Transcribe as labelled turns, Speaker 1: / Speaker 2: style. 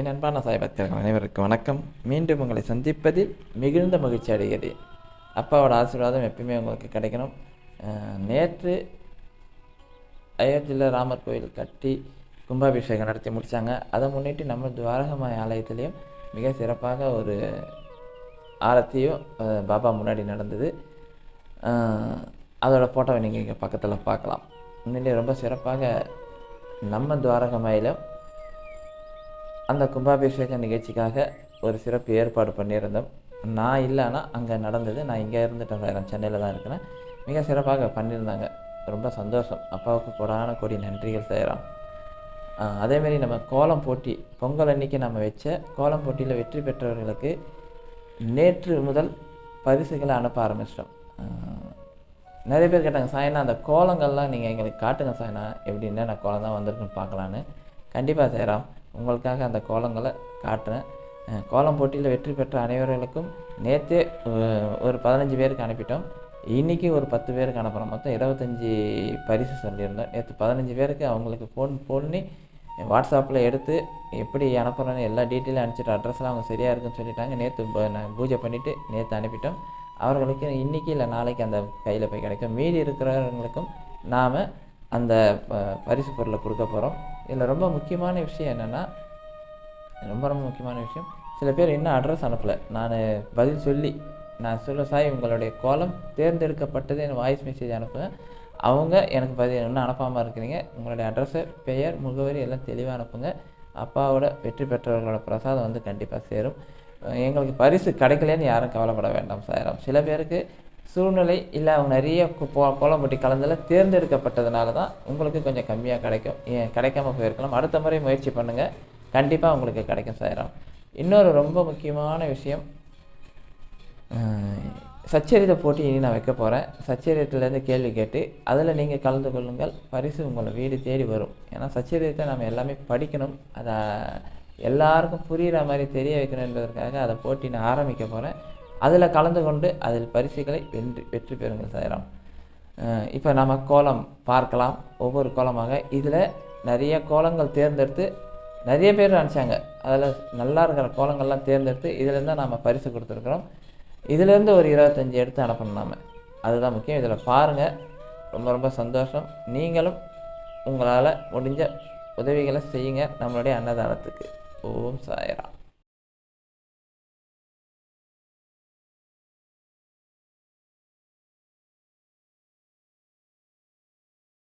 Speaker 1: என் அன்பான சாய் அனைவருக்கும் வணக்கம். மீண்டும் உங்களை சந்திப்பதில் மிகுந்த மகிழ்ச்சி அடைகிறேன். அப்பாவோட ஆசீர்வாதம் எப்பயுமே உங்களுக்கு கிடைக்கணும். நேற்று அயோத்தியில் ராமர் கோயில் கட்டி கும்பாபிஷேகம் நடத்தி முடித்தாங்க அதை முன்னிட்டு நம்ம துவாரகமாய் ஆலயத்திலையும் மிக சிறப்பாக ஒரு ஆரத்தியும் பாபா முன்னாடி நடந்தது. அதோடய அதோட ஃபோட்டோவை நீங்கள் இங்கே பக்கத்தில் பார்க்கலாம். முன்னிலே ரொம்ப சிறப்பாக நம்ம துவாரகமாயிலும் அந்த கும்பாபிஷேக நிகழ்ச்சிக்காக ஒரு சிறப்பு ஏற்பாடு பண்ணியிருந்தோம். நான் இல்லைன்னா அங்கே நடந்தது நான் இங்கே இருந்துட்டேன் சார். சென்னையில் தான் இருக்கிறேன். மிக சிறப்பாக பண்ணியிருந்தாங்க. ரொம்ப சந்தோஷம். அப்பாவுக்கு கொடான கொடி நன்றிகள் செய்கிறோம் அதேமாரி நம்ம கோலம் போட்டி பொங்கல் அன்னைக்கு நம்ம வச்ச கோலம் போட்டியில் வெற்றி பெற்றவர்களுக்கு நேற்று முதல் பரிசுகளை அனுப்ப ஆரம்பிச்சிட்டோம். நிறைய பேர் கேட்டாங்க சாயனா அந்த கோலங்கள்லாம் நீங்கள் எங்களுக்கு காட்டுங்க சாயனா எப்படின்னா நான் கோலம் தான் வந்திருக்குன்னு பார்க்கலான்னு. கண்டிப்பாக செய்கிறோம் உங்களுக்காக அந்த கோலங்களை காட்டுறேன். கோலம் போட்டியில் வெற்றி பெற்ற அனைவர்களுக்கும் நேற்றே ஒரு பதினஞ்சு பேருக்கு அனுப்பிட்டோம். இன்றைக்கி ஒரு பத்து பேருக்கு அனுப்புகிறோம் மொத்தம் இருபத்தஞ்சி பரிசு சொல்லியிருந்தோம். நேற்று பதினஞ்சு பேருக்கு அவங்களுக்கு ஃபோன் பண்ணி வாட்ஸ்அப்பில் எடுத்து எப்படி அனுப்புகிறோன்னு எல்லா டீட்டெயிலும் அனுப்பிச்சிட்டு அட்ரஸ்லாம் அவங்க சரியாக இருக்குன்னு சொல்லிட்டாங்க. நேற்று நான் பூஜை பண்ணிவிட்டு நேற்று அனுப்பிட்டோம். அவர்களுக்கு இன்றைக்கி இல்லை நாளைக்கு அந்த கையில் போய் கிடைக்கும். மீதி இருக்கிறவங்களுக்கும் நாம் அந்த ப- பரிசு பொருளை கொடுக்க போகிறோம் இதில் ரொம்ப முக்கியமான விஷயம் என்னென்னா ரொம்ப ரொம்ப முக்கியமான விஷயம் சில பேர் இன்னும் அட்ரஸ் அனுப்பலை. நான் பதில் சொல்லி நான் சொல்ல சாய் உங்களுடைய கோலம் தேர்ந்தெடுக்கப்பட்டது என் வாய்ஸ் மெசேஜ் அனுப்புவேன் அவங்க எனக்கு பதில் இன்னும் அனுப்பாமல் இருக்கிறீங்க. உங்களுடைய அட்ரஸை பெயர் முகவரி எல்லாம் தெளிவாக அனுப்புங்க. அப்பாவோட வெற்றி பெற்றவர்களோட பிரசாதம் வந்து கண்டிப்பாக சேரும். எங்களுக்கு பரிசு கிடைக்கலன்னு யாரும் கவலைப்பட வேண்டாம் சாயிரம். சில பேருக்கு சூழ்நிலை இல்லை அவங்க நிறைய போ கோலம்பட்டி கலந்தில் தேர்ந்தெடுக்கப்பட்டதுனால தான் உங்களுக்கு கொஞ்சம் கம்மியாக கிடைக்கும். ஏன் கிடைக்காம போயிருக்கலாம். அடுத்த முறை முயற்சி பண்ணுங்கள் கண்டிப்பாக உங்களுக்கு கிடைக்கும் சாயிரம். இன்னொரு ரொம்ப முக்கியமான விஷயம் சச்சரித போட்டி இனி நான் வைக்க போகிறேன் சச்சரியத்துலேருந்து கேள்வி கேட்டு அதில் நீங்கள் கலந்து கொள்ளுங்கள். பரிசு உங்களை வீடு தேடி வரும். ஏன்னா சச்சரியத்தை நம்ம எல்லாமே படிக்கணும். அதை எல்லாருக்கும் புரிகிற மாதிரி தெரிய வைக்கணும் என்பதற்காக அதை போட்டி நான் ஆரம்பிக்க போகிறேன் அதில் கலந்து கொண்டு அதில் பரிசுகளை வென்று வெற்றி பெறுங்கள் சாயிரம். இப்போ நம்ம கோலம் பார்க்கலாம். ஒவ்வொரு கோலமாக இதில் நிறைய கோலங்கள் தேர்ந்தெடுத்து நிறைய பேர் நினச்சாங்க. அதில் நல்லா இருக்கிற கோலங்கள்லாம் தேர்ந்தெடுத்து இதுலேருந்து தான் நம்ம பரிசு கொடுத்துருக்குறோம். இதுலேருந்து ஒரு இருபத்தஞ்சி எடுத்து அனுப்பணும் நாம். அதுதான் முக்கியம். இதில் பாருங்கள் ரொம்ப ரொம்ப சந்தோஷம். நீங்களும் உங்களால் முடிஞ்ச உதவிகளை செய்யுங்க. நம்மளுடைய அன்னதானத்துக்கு. ஓம் சாயரா